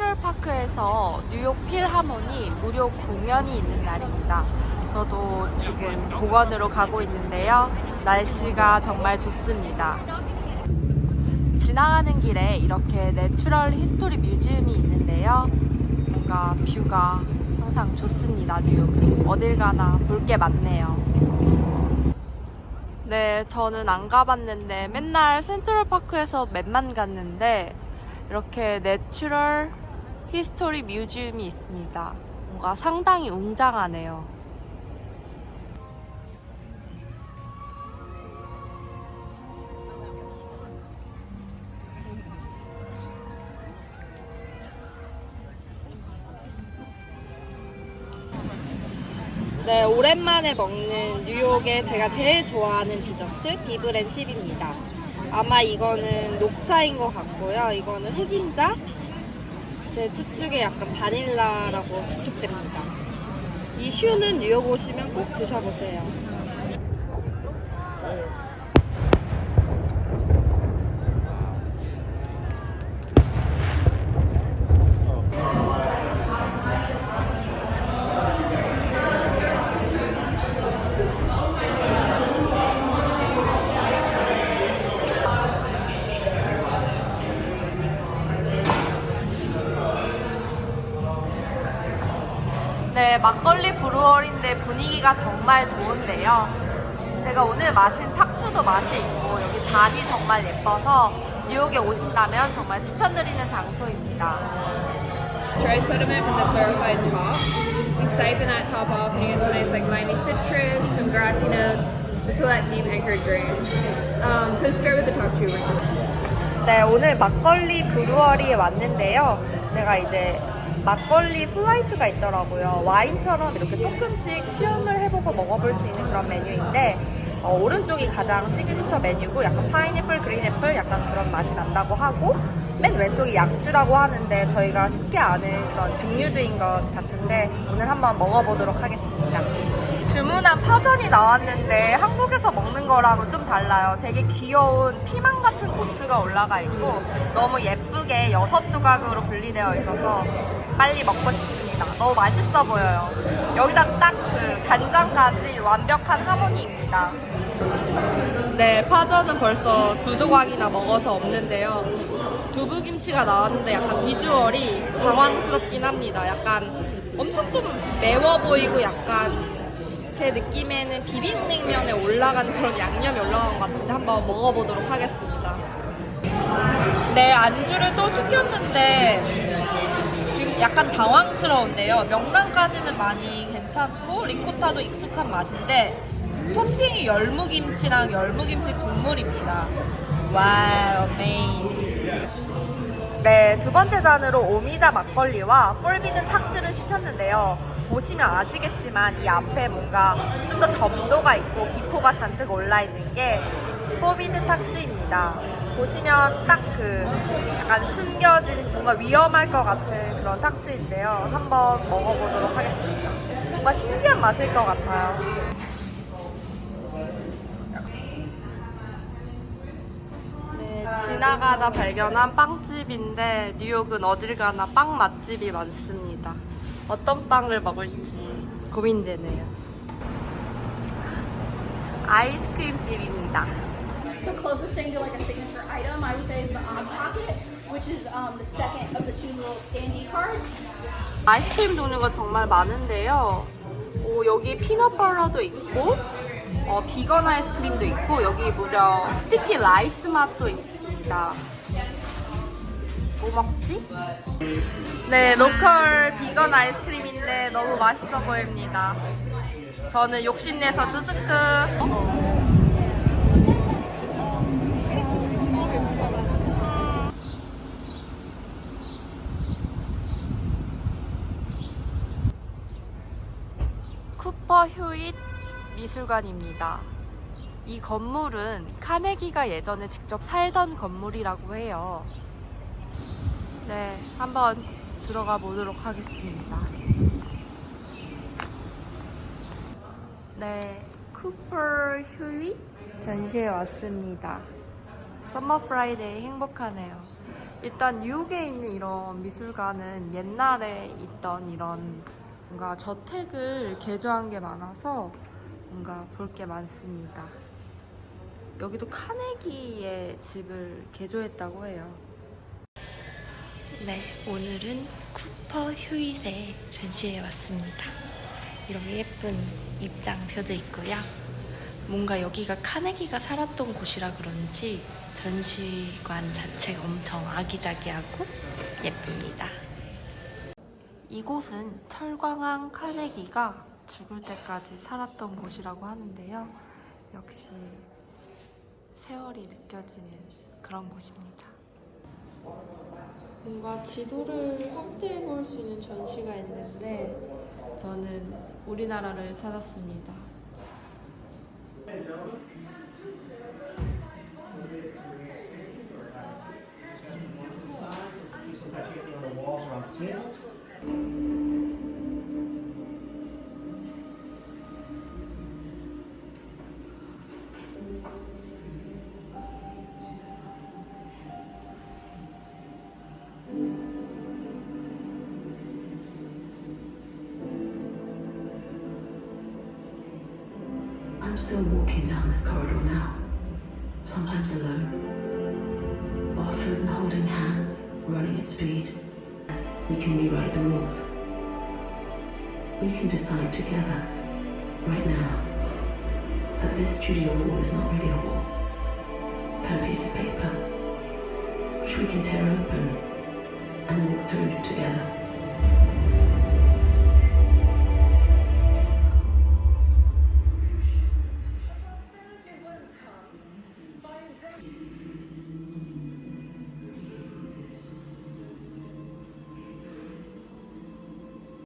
센트럴 파크에서 뉴욕 필하모니 무료 공연이 있는 날입니다. 저도 지금 공원으로 가고 있는데요. 날씨가 정말 좋습니다. 지나가는 길에 이렇게 내추럴 히스토리 뮤지엄이 있는데요. 뭔가 뷰가 항상 좋습니다. 뉴욕. 어딜 가나 볼 게 많네요. 네, 저는 안 가봤는데 맨날 센트럴 파크에서 맵만 갔는데 이렇게 내추럴 히스토리 뮤지엄이 있습니다. 뭔가 상당히 웅장하네요. 네, 오랜만에 먹는 뉴욕의 제가 제일 좋아하는 디저트 비브랜십입니다. 아마 이거는 녹차인 것 같고요. 이거는 흑임자. 제 추측에 약간 바닐라라고 추측됩니다. 이 슈는 뉴욕 오시면 꼭 드셔보세요. 네, 막걸리 브루어리인데 분위기가 정말 좋은데요. 제가 오늘 마신 탁주도 맛이 있고 여기 잔이 정말 예뻐서 뉴욕에 오신다면 정말 추천드리는 장소입니다. Try sediment with the clarified top. You siphon that top off and you get some nice like limey citrus, some grassy notes. It's that deep anchored grain. Um, so start with the top two ring. 네, 오늘 막걸리 브루어리에 왔는데요. 제가 이제 막걸리 플라이트가 있더라고요. 와인처럼 이렇게 조금씩 시음을 해보고 먹어볼 수 있는 그런 메뉴인데 어, 오른쪽이 가장 시그니처 메뉴고 약간 파인애플, 그린애플 약간 그런 맛이 난다고 하고 맨 왼쪽이 약주라고 하는데 저희가 쉽게 아는 그런 증류주인 것 같은데 오늘 한번 먹어보도록 하겠습니다. 주문한 파전이 나왔는데 한국에서 먹는 거랑은 좀 달라요. 되게 귀여운 피망 같은 고추가 올라가 있고 너무 예쁘게 여섯 조각으로 분리되어 있어서 빨리 먹고 싶습니다. 너무 맛있어 보여요. 여기다 딱 그 간장까지 완벽한 하모니입니다. 네, 파전은 벌써 두 조각이나 먹어서 없는데요. 두부김치가 나왔는데 약간 비주얼이 당황스럽긴 합니다. 약간 엄청 좀 매워 보이고 약간 제 느낌에는 비빔냉면에 올라가는 그런 양념이 올라간 것 같은데 한번 먹어보도록 하겠습니다. 네, 안주를 또 시켰는데 지금 약간 당황스러운데요. 명란까지는 많이 괜찮고 리코타도 익숙한 맛인데 토핑이 열무김치랑 열무김치 국물입니다. 와우, 어메이즈. 네, 두 번째 잔으로 오미자 막걸리와 폴비든 탁주를 시켰는데요. 보시면 아시겠지만 이 앞에 뭔가 좀 더 점도가 있고 기포가 잔뜩 올라있는 게 포비든 탁주입니다. 보시면 딱 그 약간 숨겨진 뭔가 위험할 것 같은 그런 탁주인데요. 한번 먹어보도록 하겠습니다. 뭔가 신기한 맛일 것 같아요. 네, 지나가다 발견한 빵집인데 뉴욕은 어딜 가나 빵 맛집이 많습니다. 어떤 빵을 먹을지 고민되네요. 아이스크림 집입니다. So closest thing to like a signature item, I would say is the Odd Pocket, which is um, the second of the two little standee cards. 아이스크림 종류가 정말 많은데요. 오, 여기 피넛버러도 있고, 어, 비건 아이스크림도 있고, 여기 무려 스티키 라이스 맛도 있습니다. 뭐 먹지? 네, 로컬 비건 아이스크림인데 너무 맛있어 보입니다. 저는 욕심내서. 어? 쿠퍼 휴잇 미술관입니다. 이 건물은 카네기가 예전에 직접 살던 건물이라고 해요. 네, 한번 들어가 보도록 하겠습니다. 네, 쿠퍼 휴잇 전시회 왔습니다. 서머 프라이데이 행복하네요. 일단 뉴욕에 있는 이런 미술관은 옛날에 있던 이런 뭔가 저택을 개조한 게 많아서 뭔가 볼 게 많습니다. 여기도 카네기의 집을 개조했다고 해요. 네, 오늘은 쿠퍼 휴잇의 전시회에 왔습니다. 이렇게 예쁜 입장표도 있고요. 뭔가 여기가 카네기가 살았던 곳이라 그런지 전시관 자체가 엄청 아기자기하고 예쁩니다. 이곳은 철광항 카네기가 죽을 때까지 살았던 곳이라고 하는데요. 역시 세월이 느껴지는 그런 곳입니다. 뭔가 지도를 확대해 볼 수 있는 전시가 있는데 저는 우리나라를 찾았습니다. I'm still walking down this corridor now, sometimes alone, often holding hands, running at speed. We can rewrite the rules. We can decide together, right now, that this studio wall is not really a wall, but a piece of paper, which we can tear open and walk through together.